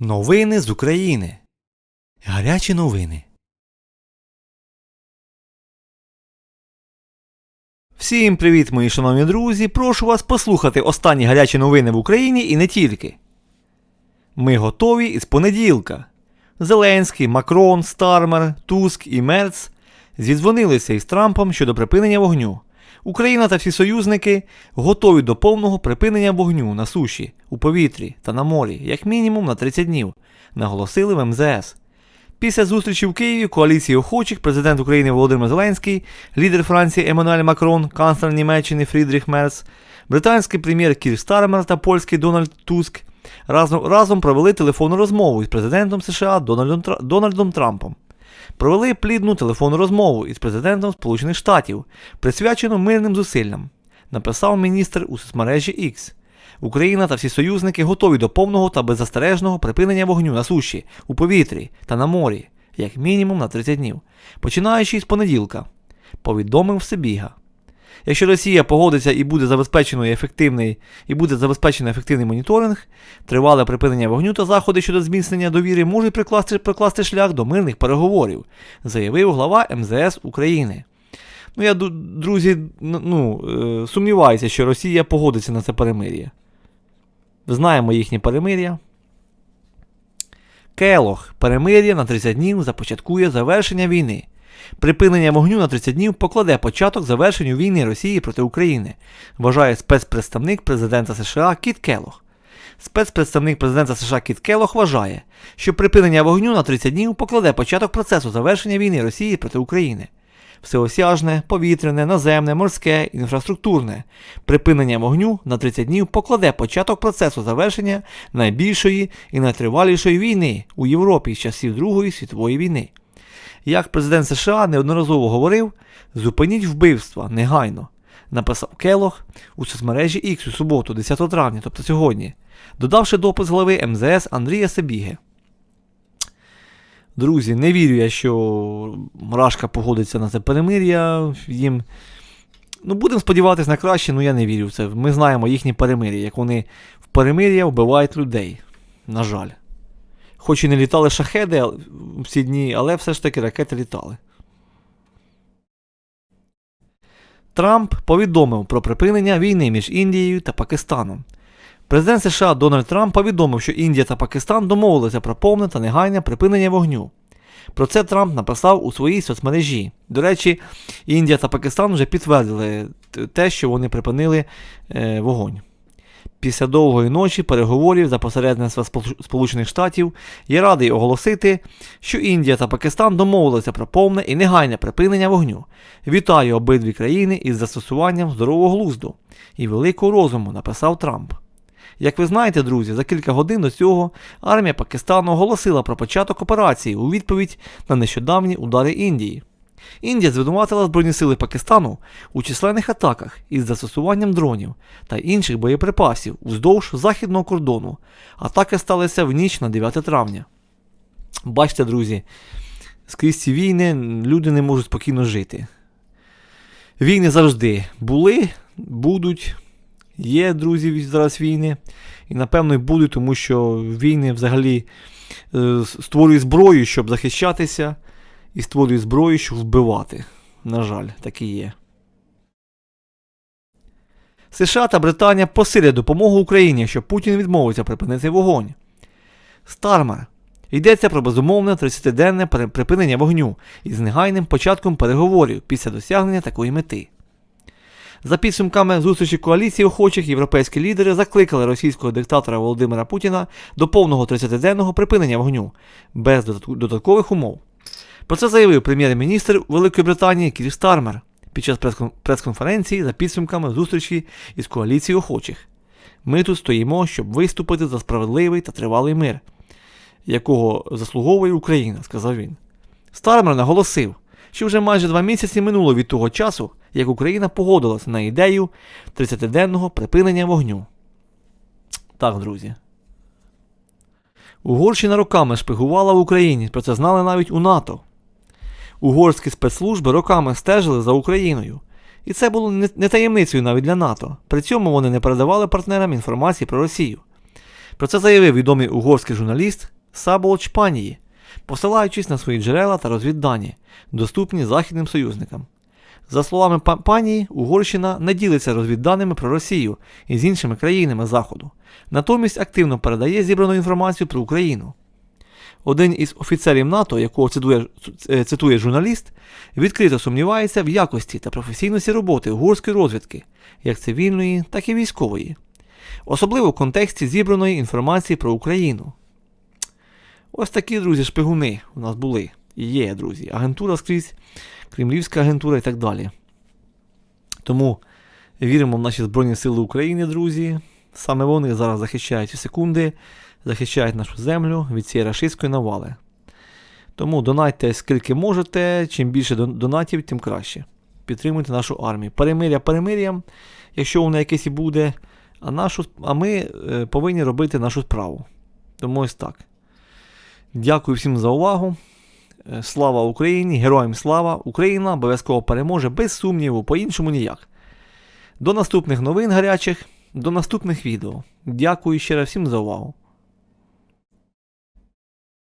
Новини з України. Гарячі новини. Всім привіт, мої шановні друзі. Прошу вас послухати останні гарячі новини в Україні і не тільки. Ми готові із понеділка. Зеленський, Макрон, Стармер, Туск і Мерц зідзвонилися із Трампом щодо припинення вогню. Україна та всі союзники готові до повного припинення вогню на суші, у повітрі та на морі, як мінімум на 30 днів, наголосили в МЗС. Після зустрічі в Києві коаліції охочих президент України Володимир Зеленський, лідер Франції Еммануель Макрон, канцлер Німеччини Фрідріх Мерц, британський прем'єр Кір Стармер та польський Дональд Туск разом, разом провели телефонну розмову із президентом США Дональдом, Дональдом Трампом. Провели плідну телефонну розмову із президентом Сполучених Штатів, присвячену мирним зусиллям, написав міністр у соцмережі X. Україна та всі союзники готові до повного та беззастережного припинення вогню на суші, у повітрі та на морі, як мінімум на 30 днів, починаючи з понеділка, повідомив Себіга. Якщо Росія погодиться і буде забезпечено ефективний і буде забезпечено ефективний моніторинг, тривале припинення вогню та заходи щодо зміцнення довіри можуть прикласти, прикласти шлях до мирних переговорів, заявив глава МЗС України. Ну, я, друзі, ну, е, сумніваюся, що Росія погодиться на це перемир'я. Знаємо їхнє перемир'я. Келох. Перемир'я на 30 днів започаткує завершення війни. Припинення вогню на 30 днів покладе початок завершенню війни Росії проти України, вважає спецпредставник президента США Кіт Келох. Спецпредставник президента США Кіт Келох вважає, що припинення вогню на 30 днів покладе початок процесу завершення війни Росії проти України. Всеосяжне, повітряне, наземне, морське, інфраструктурне. Припинення вогню на 30 днів покладе початок процесу завершення найбільшої і найтривалішої війни у Європі з часів Другої світової війни. Як президент США неодноразово говорив, зупиніть вбивства негайно, написав Келох у соцмережі X у суботу, 10 травня, тобто сьогодні, додавши допис голови МЗС Андрія Себіги. Друзі, не вірю я, що Рашка погодиться на це перемир'я. Їм. Ну, будемо сподіватися на краще, ну я не вірю в це. Ми знаємо їхні перемир'я, як вони в перемир'я вбивають людей. На жаль. Хоч і не літали шахеди всі дні, але все ж таки ракети літали. Трамп повідомив про припинення війни між Індією та Пакистаном. Президент США Дональд Трамп повідомив, що Індія та Пакистан домовилися про повне та негайне припинення вогню. Про це Трамп написав у своїй соцмережі. До речі, Індія та Пакистан вже підтвердили те, що вони припинили е, вогонь. Після довгої ночі переговорів за посередництва Сполучених Штатів я радий оголосити, що Індія та Пакистан домовилися про повне і негайне припинення вогню. Вітаю обидві країни із застосуванням здорового глузду і великого розуму, написав Трамп. Як ви знаєте, друзі, за кілька годин до цього армія Пакистану оголосила про початок операції у відповідь на нещодавні удари Індії. Індія звинуватила Збройні сили Пакистану у численних атаках із застосуванням дронів та інших боєприпасів уздовж західного кордону. Атаки сталися в ніч на 9 травня. Бачите, друзі, скрізь ці війни люди не можуть спокійно жити. Війни завжди були, будуть, є, друзі, зараз війни. І напевно й будуть, тому що війни взагалі е, створюють зброю, щоб захищатися, і створюють зброю, щоб вбивати. На жаль, так і є. США та Британія посилять допомогу Україні, якщо Путін відмовиться припинити вогонь. Стармер. Йдеться про безумовне 30-денне припинення вогню із негайним початком переговорів після досягнення такої мети. За підсумками зустрічі коаліції охочих європейські лідери закликали російського диктатора Володимира Путіна до повного 30-денного припинення вогню без додаткових умов. Про це заявив прем'єр-міністр Великої Британії Кір Стармер під час прес-кон- прес-конференції за підсумками зустрічі із коаліцією охочих. Ми тут стоїмо, щоб виступити за справедливий та тривалий мир, якого заслуговує Україна, сказав він. Стармер наголосив, що вже майже два місяці минуло від того часу, як Україна погодилася на ідею 30-денного припинення вогню. Так, друзі. Угорщина роками шпигувала в Україні, про це знали навіть у НАТО. Угорські спецслужби роками стежили за Україною. І це було не таємницею навіть для НАТО. При цьому вони не передавали партнерам інформації про Росію. Про це заявив відомий угорський журналіст Саболч Панії, посилаючись на свої джерела та розвіддані, доступні західним союзникам. За словами панії, Угорщина не ділиться розвідданими про Росію і з іншими країнами Заходу, натомість активно передає зібрану інформацію про Україну. Один із офіцерів НАТО, якого цитує, е, цитує журналіст, відкрито сумнівається в якості та професійності роботи угорської розвідки, як цивільної, так і військової, особливо в контексті зібраної інформації про Україну. Ось такі, друзі, шпигуни у нас були і є, друзі. Агентура скрізь, Кремлівська агентура і так далі. Тому віримо в наші Збройні Сили України, друзі. Саме вони зараз захищають ці секунди, захищають нашу землю від цієї рашистської навали. Тому донайте скільки можете, чим більше донатів, тим краще. Підтримуйте нашу армію. Перемиря перемир'ям, якщо воно якесь і буде. А, нашу, а ми е, повинні робити нашу справу. Тому ось так. Дякую всім за увагу. Е, Слава Україні! Героям слава! Україна обов'язково переможе без сумніву, по-іншому ніяк. До наступних новин гарячих, до наступних відео. Дякую ще раз всім за увагу.